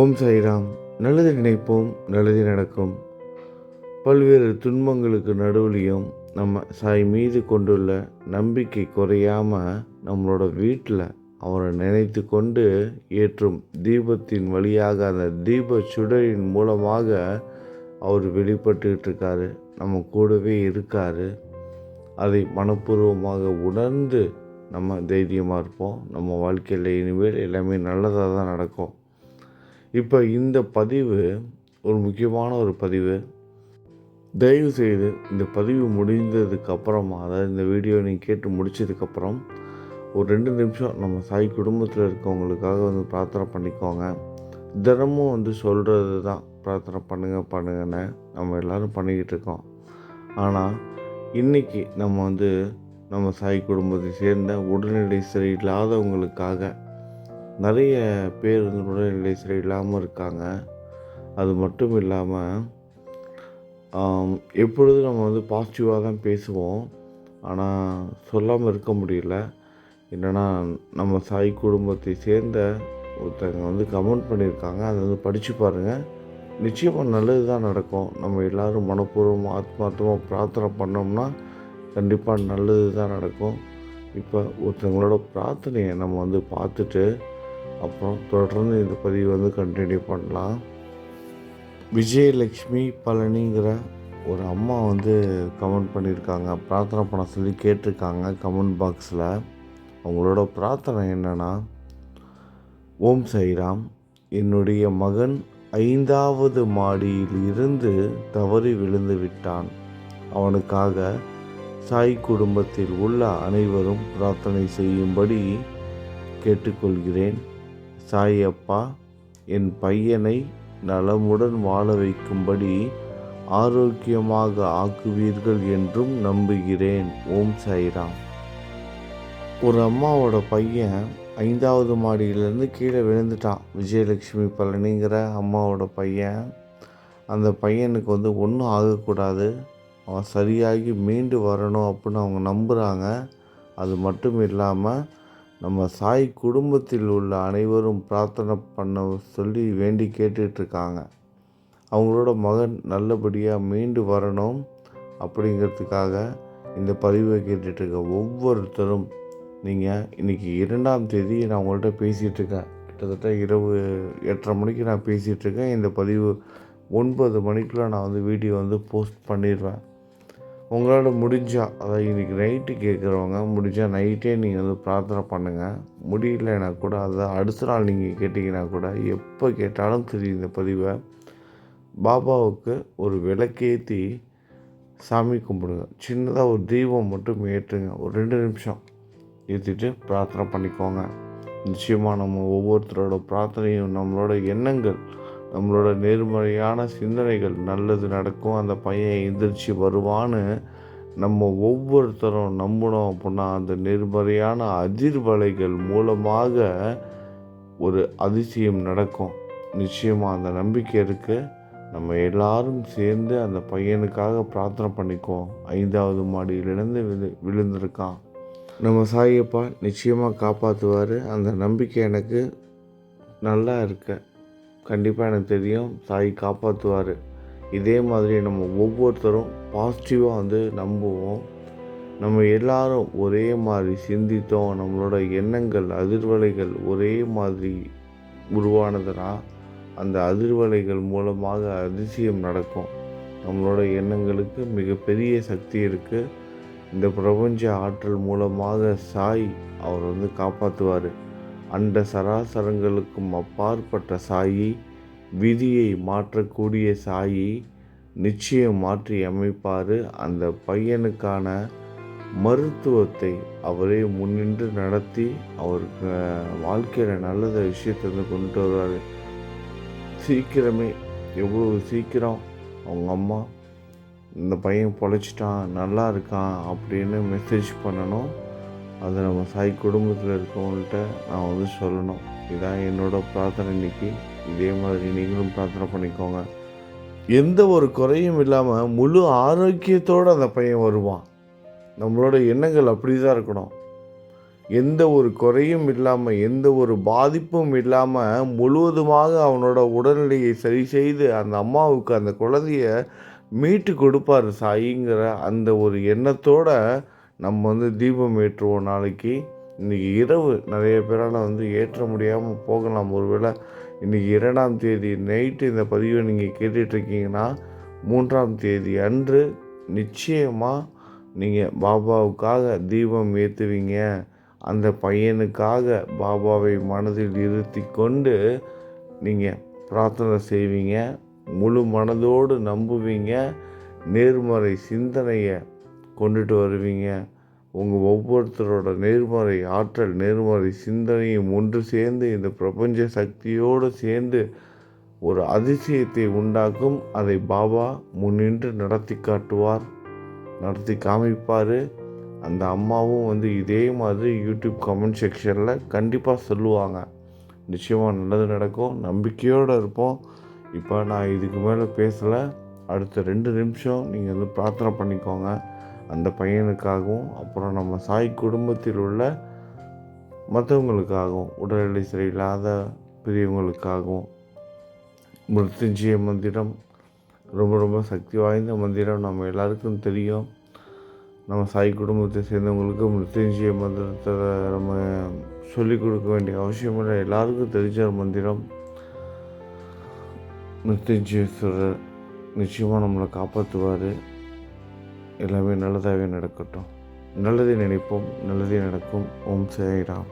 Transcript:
ஓம் சாய்ராம். நல்லது நினைப்போம் நல்லது நடக்கும். பல்வேறு துன்பங்களுக்கு நடுவுலையும் நம்ம சாய் மீது கொண்டுள்ள நம்பிக்கை குறையாமல் நம்மளோட வீட்டில் அவரை நினைத்து கொண்டு ஏற்றும் தீபத்தின் வழியாக அந்த தீப சுடரின் மூலமாக அவர் வெளிப்பட்டுக்கிட்டு இருக்காரு. நம்ம கூடவே இருக்காரு. அதை மனப்பூர்வமாக உணர்ந்து நம்ம தைரியமாக இருப்போம். நம்ம வாழ்க்கையில் இனிமேல் எல்லாமே நல்லதாக தான் நடக்கும். இப்போ இந்த பதிவு ஒரு முக்கியமான ஒரு பதிவு. தயவு செய்து இந்த பதிவு முடிந்ததுக்கு அப்புறமா அதாவது இந்த வீடியோ நீங்கள் கேட்டு முடிச்சதுக்கப்புறம் ஒரு ரெண்டு நிமிஷம் நம்ம சாய் குடும்பத்தில் இருக்கவங்களுக்காக வந்து பிரார்த்தனை பண்ணிக்கோங்க. தினமும் வந்து சொல்கிறது தான் பிரார்த்தனை பண்ணுங்க பண்ணுங்கன்னு நம்ம எல்லோரும் பண்ணிக்கிட்டு இருக்கோம். ஆனால் இன்றைக்கி நம்ம வந்து நம்ம சாய் குடும்பத்தை சேர்ந்த உடல்நிலை சரியில்லாதவங்களுக்காக நிறைய பேர் வந்து உடல்நிலை சரியில்லாமல் இருக்காங்க. அது மட்டும் இல்லாமல் எப்பொழுதும் நம்ம வந்து பாசிட்டிவாக தான் பேசுவோம். ஆனால் சொல்லாமல் இருக்க முடியல. என்னென்னா நம்ம சாய் குடும்பத்தை சேர்ந்த ஒருத்தங்க வந்து கமெண்ட் பண்ணியிருக்காங்க. அதை வந்து படித்து பாருங்கள் நிச்சயமாக நல்லது தான் நடக்கும். நம்ம எல்லோரும் மனப்பூர்வமாக ஆத்மார்த்தமாக பிரார்த்தனை பண்ணோம்னா கண்டிப்பாக நல்லது தான் நடக்கும். இப்போ ஒருத்தவங்களோட பிரார்த்தனையை நம்ம வந்து பார்த்துட்டு அப்புறம் தொடர்ந்து இந்த பதிவு வந்து கண்டினியூ பண்ணலாம். விஜயலக்ஷ்மி பழனிங்கிற ஒரு அம்மா வந்து கமெண்ட் பண்ணியிருக்காங்க பிரார்த்தனை பண்ண சொல்லி கேட்டிருக்காங்க கமெண்ட் பாக்ஸில் அவங்களோட பிரார்த்தனை என்னென்னா ஓம் சைராம் என்னுடைய மகன் ஐந்தாவது மாடியில் இருந்து தவறி விழுந்து விட்டான். அவனுக்காக சாய் குடும்பத்தில் உள்ள அனைவரும் பிரார்த்தனை செய்யும்படி கேட்டுக்கொள்கிறேன். சாய் அப்பா என் பையனை நலமுடன் வாழ வைக்கும்படி ஆரோக்கியமாக ஆக்குவீர்கள் என்றும் நம்புகிறேன். ஓம் சாய்ராம். ஒரு அம்மாவோட பையன் ஐந்தாவது மாடியிலேருந்து கீழே விழுந்துட்டான். விஜயலட்சுமி பழனிங்கிற அம்மாவோட பையன். அந்த பையனுக்கு வந்து ஒன்றும் ஆகக்கூடாது. அவன் சரியாகி மீண்டு வரணும் அப்படின்னு அவங்க நம்புகிறாங்க அது மட்டும் இல்லாமல் நம்ம சாய் குடும்பத்தில் உள்ள அனைவரும் பிரார்த்தனை பண்ண சொல்லி வேண்டி கேட்டுட்ருக்காங்க. அவங்களோட மகன் நல்லபடியாக மீண்டு வரணும் அப்படிங்கிறதுக்காக இந்த பதிவை கேட்டுட்ருக்க ஒவ்வொருத்தரும். நீங்கள் இன்றைக்கி இரண்டாம் தேதி நான் உங்கள்கிட்ட பேசிகிட்ருக்கேன் கிட்டத்தட்ட இரவு எட்டரை மணிக்கு நான் பேசிகிட்ருக்கேன் இந்த பதிவு ஒன்பது மணிக்குள்ளே நான் வந்து வீடியோ வந்து போஸ்ட் பண்ணிடுவேன். உங்களால் முடிஞ்சால் அதாவது இன்றைக்கி நைட்டு கேட்குறவங்க முடிஞ்சால் நைட்டே நீங்கள் வந்து பிரார்த்தனை பண்ணுங்கள் முடியலன்னா கூட அதை அடுத்த நாள் நீங்கள் கேட்டிங்கன்னா கூட எப்போ கேட்டாலும் தெரியும் இந்த பதிவை. பாபாவுக்கு ஒரு விளக்கேற்றி சாமி கும்பிடுங்க. சின்னதாக ஒரு தீபம் மட்டும் ஏற்றுங்க. ஒரு ரெண்டு நிமிஷம் ஏற்றிட்டு பிரார்த்தனை பண்ணிக்கோங்க. நிச்சயமாக நம்ம ஒவ்வொருத்தரோட பிரார்த்தனையும் நம்மளோட எண்ணங்கள் நம்மளோட நேர்மறையான சிந்தனைகள் நல்லது நடக்கும். அந்த பையன் எந்திரிச்சு வருவான்னு நம்ம ஒவ்வொருத்தரும் நம்பணும் அப்படின்னா அந்த நேர்மறையான அதிர்வலைகள் மூலமாக ஒரு அதிசயம் நடக்கும். நிச்சயமாக அந்த நம்பிக்கை இருக்குது நம்ம எல்லாரும் சேர்ந்து அந்த பையனுக்காக பிரார்த்தனை பண்ணிக்குவோம். ஐந்தாவது மாடியிலிருந்து விழு விழுந்திருக்கான். நம்ம சாயப்பா நிச்சயமாக காப்பாற்றுவார் அந்த நம்பிக்கை எனக்கு நல்லா இருக்குது கண்டிப்பாக எனக்கு தெரியும். சாய் காப்பாற்றுவார் இதே மாதிரி நம்ம ஒவ்வொருத்தரும் பாசிட்டிவாக வந்து நம்புவோம். நம்ம எல்லாரும் ஒரே மாதிரி சிந்தித்தோம். நம்மளோட எண்ணங்கள் அதிர்வலைகள் ஒரே மாதிரி உருவானதுன்னா அந்த அதிர்வலைகள் மூலமாக அதிசயம் நடக்கும். நம்மளோட எண்ணங்களுக்கு மிகப்பெரிய சக்தி இருக்குது இந்த பிரபஞ்ச ஆற்றல் மூலமாக சாய் அவர் வந்து காப்பாற்றுவார் அண்ட சராசரங்களுக்கும் அப்பாற்பட்ட சாயி விதியை மாற்றக்கூடிய சாயி நிச்சயம் மாற்றி அமைப்பார். அந்த பையனுக்கான மருத்துவத்தை அவரே முன்னின்று நடத்தி அவருக்கு வாழ்க்கையில் நல்லத விஷயத்தை வந்து கொண்டு வருவார். சீக்கிரமே எவ்வளோ சீக்கிரம் அவங்க அம்மா இந்த பையன் பொழைச்சிட்டான் நல்லா இருக்கான் அப்படின்னு மெசேஜ் பண்ணணும். அதை நம்ம சாய் குடும்பத்தில் இருக்கவங்கள்ட்ட நான் வந்து சொல்லணும். இதான் என்னோட பிரார்த்தனை இன்னைக்கு. இதே மாதிரி நீங்களும் பிரார்த்தனை பண்ணிக்கோங்க. எந்த ஒரு குறையும் இல்லாமல் முழு ஆரோக்கியத்தோடு அந்த பையன் வருவான். நம்மளோட எண்ணங்கள் அப்படி தான் இருக்கணும். எந்த ஒரு குறையும் இல்லாமல் எந்த ஒரு பாதிப்பும் இல்லாமல் முழுவதுமாக அவனோட உடல்நிலையை சரி செய்து அந்த அம்மாவுக்கு அந்த குழந்தைய மீட்டு கொடுப்பார் சாயிங்கிற அந்த ஒரு எண்ணத்தோட நம்ம வந்து தீபம் ஏற்றுவோம் நாளைக்கு. இன்றைக்கி இரவு நிறைய பேரால் வந்து ஏற்ற முடியாமல் போகலாம். ஒருவேளை இன்றைக்கி இரண்டாம் தேதி நைட்டு இந்த பதிவை நீங்கள் கேட்டுட்ருக்கீங்கன்னா மூன்றாம் தேதி அன்று நிச்சயமாக நீங்கள் பாபாவுக்காக தீபம் ஏற்றுவீங்க அந்த பையனுக்காக பாபாவை மனதில் இருத்தி கொண்டு நீங்கள் பிரார்த்தனை செய்வீங்க. முழு மனதோடு நம்புவீங்க. நேர்மறை சிந்தனையை கொண்டுட்டு வருவீங்க. உங்கள் ஒவ்வொருத்தரோட நேர்மறை ஆற்றல் நேர்மறை சிந்தனையும் ஒன்று சேர்ந்து இந்த பிரபஞ்ச சக்தியோடு சேர்ந்து ஒரு அதிசயத்தை உண்டாக்கும். அதை பாபா முன்னின்று நடத்தி காட்டுவார் நடத்தி காமிப்பார். அந்த அம்மாவும் வந்து இதே மாதிரி யூடியூப் கமெண்ட் செக்ஷனில் கண்டிப்பாக சொல்லுவாங்க. நிச்சயமாக நல்லது நடக்கும். நம்பிக்கையோடு இருப்போம். இப்போ நான் இதுக்கு மேலே பேசலை. அடுத்த ரெண்டு நிமிஷம் நீங்கள் வந்து பிரார்த்தனை பண்ணிக்கோங்க. அந்த பையனுக்காகவும் அப்புறம் நம்ம சாய் குடும்பத்தில் உள்ள மற்றவங்களுக்காகவும் உடல்நிலை சரியில்லாத பெரியவங்களுக்காகவும் மிருத்துஞ்சய மந்திரம் ரொம்ப ரொம்ப சக்தி வாய்ந்த மந்திரம் நம்ம எல்லாருக்கும் தெரியும். நம்ம சாய் குடும்பத்தை சேர்ந்தவங்களுக்கு மிருத்துஞ்சய மந்திரத்தை நம்ம சொல்லிக் கொடுக்க வேண்டிய அவசியம் இல்லை. எல்லாருக்கும் தெரிஞ்ச மந்திரம். மிருத்யுஞ்சயேஸ்வரர் நிச்சயமாக நம்மளை காப்பாற்றுவார் எல்லாமே நல்லதாகவே நடக்கட்டும். நல்லதை நினைப்போம் நல்லதே நடக்கும். ஓம் சாய்ராம்.